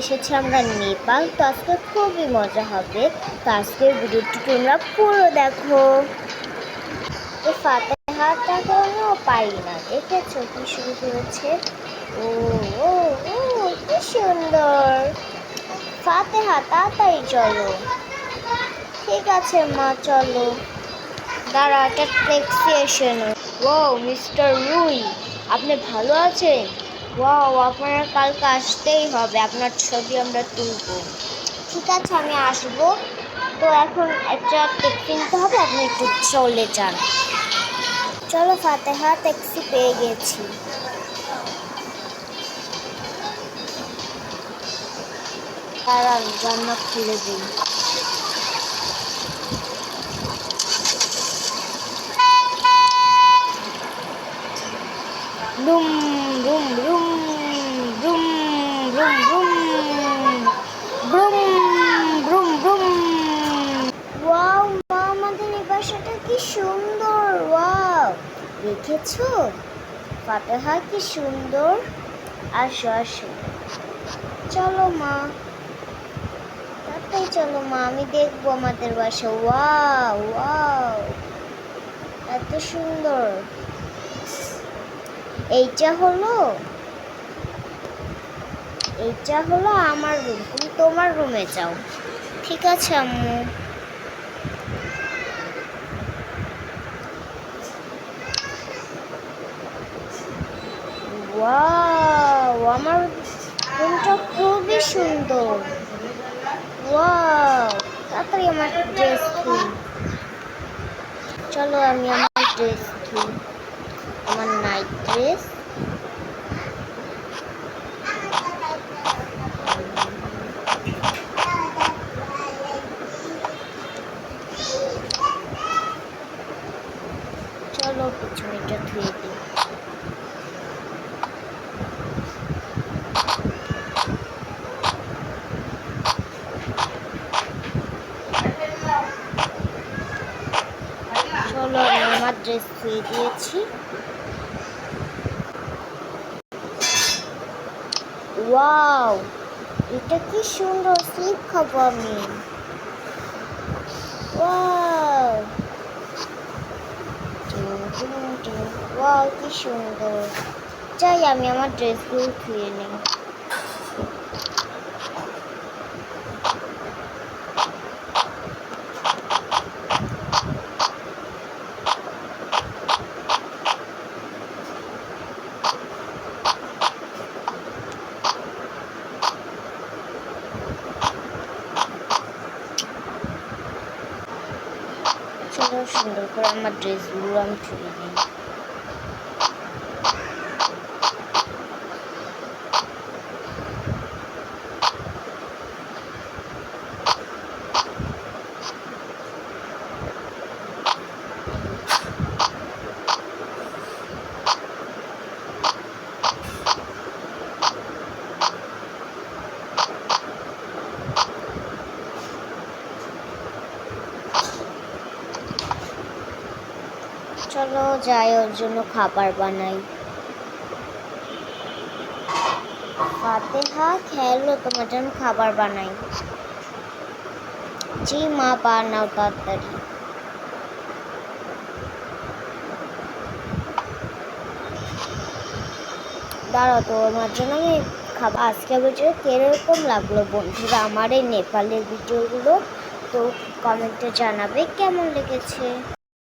এসেছি আমরা নেপাল, তো আজকে খুবই মজা হবে। তো আজকের ভিডিওটি তোমরা পুরো দেখো। এই ফাতেহাটা কোনো পারি না, দেখেছ কি শুরু ও ও ও, কি সুন্দর। ফাতেহা, তাড়াতাড়ি চলো। ঠিক আছে মা, চলো। দাঁড়া একটা ট্যাক্সি এসে ও মিস্টার রুই, আপনি ভালো আছেন? ওয়াও আপনার কালকে আসতেই হবে। আপনার ছবি আমরা তুলব। ঠিক আছে, আমি আসব। তো এখন একটা ট্যাক্সি নিতে হবে, আপনি একটু চলে যান। চলো, ফাতেহা ট্যাক্সি পেয়ে গেছি। দাঁড়ান জান্না খুলে দিই। রুম রুম রুম রুম রুম রুম ব্রুম ব্রুম ব্রুম ওয়াও মা আমাদের এই বাসাটা কি সুন্দর ওয়াও দেখেছ? ফাতেহা কি সুন্দর? আসো আসো। চলো মা। চলো মা, আমি দেখব আমাদের বাসা। Wow wow. এত সুন্দর। এইটা হলো? এইটা হলো আমার রুম তুমি তোমার রুমে যাও। ঠিক আছে, আম্মু। ওয়াও আমার রুমটা খুবই সুন্দর। ওয়াও তাড়াতাড়ি আমার ড্রেস চলো আমি আমার ড্রেস খুলি। আমার নাইট ড্রেস চলো পিছনেটা ধুয়ে দিই আমি আমার ড্রেস ধুয়ে দিয়েছি। ওয়াও, এটা কি সুন্দর স্লিপ খাব আমি। ওয়াও। কি সুন্দর। চাই আমি আমার ড্রেসগুলো ধুয়ে নিই। চলো সুন্দর করে আমার ড্রেসগুলো আমি ছুড়ে নিই চলো, যাই, ওর জন্য খাবার বানাই। ফাতেহা, খেলো, তোমার জন্য খাবার বানাই। জি মা, বানাও তাড়াতাড়ি। দাঁড়াও তো আমার জন্য আমি খাবার আজকে ভিডিও কীরকম লাগল বন্ধুরা আমার এই নেপালের ভিডিওগুলো? তো কমেন্টে জানাবে, কেমন লেগেছে?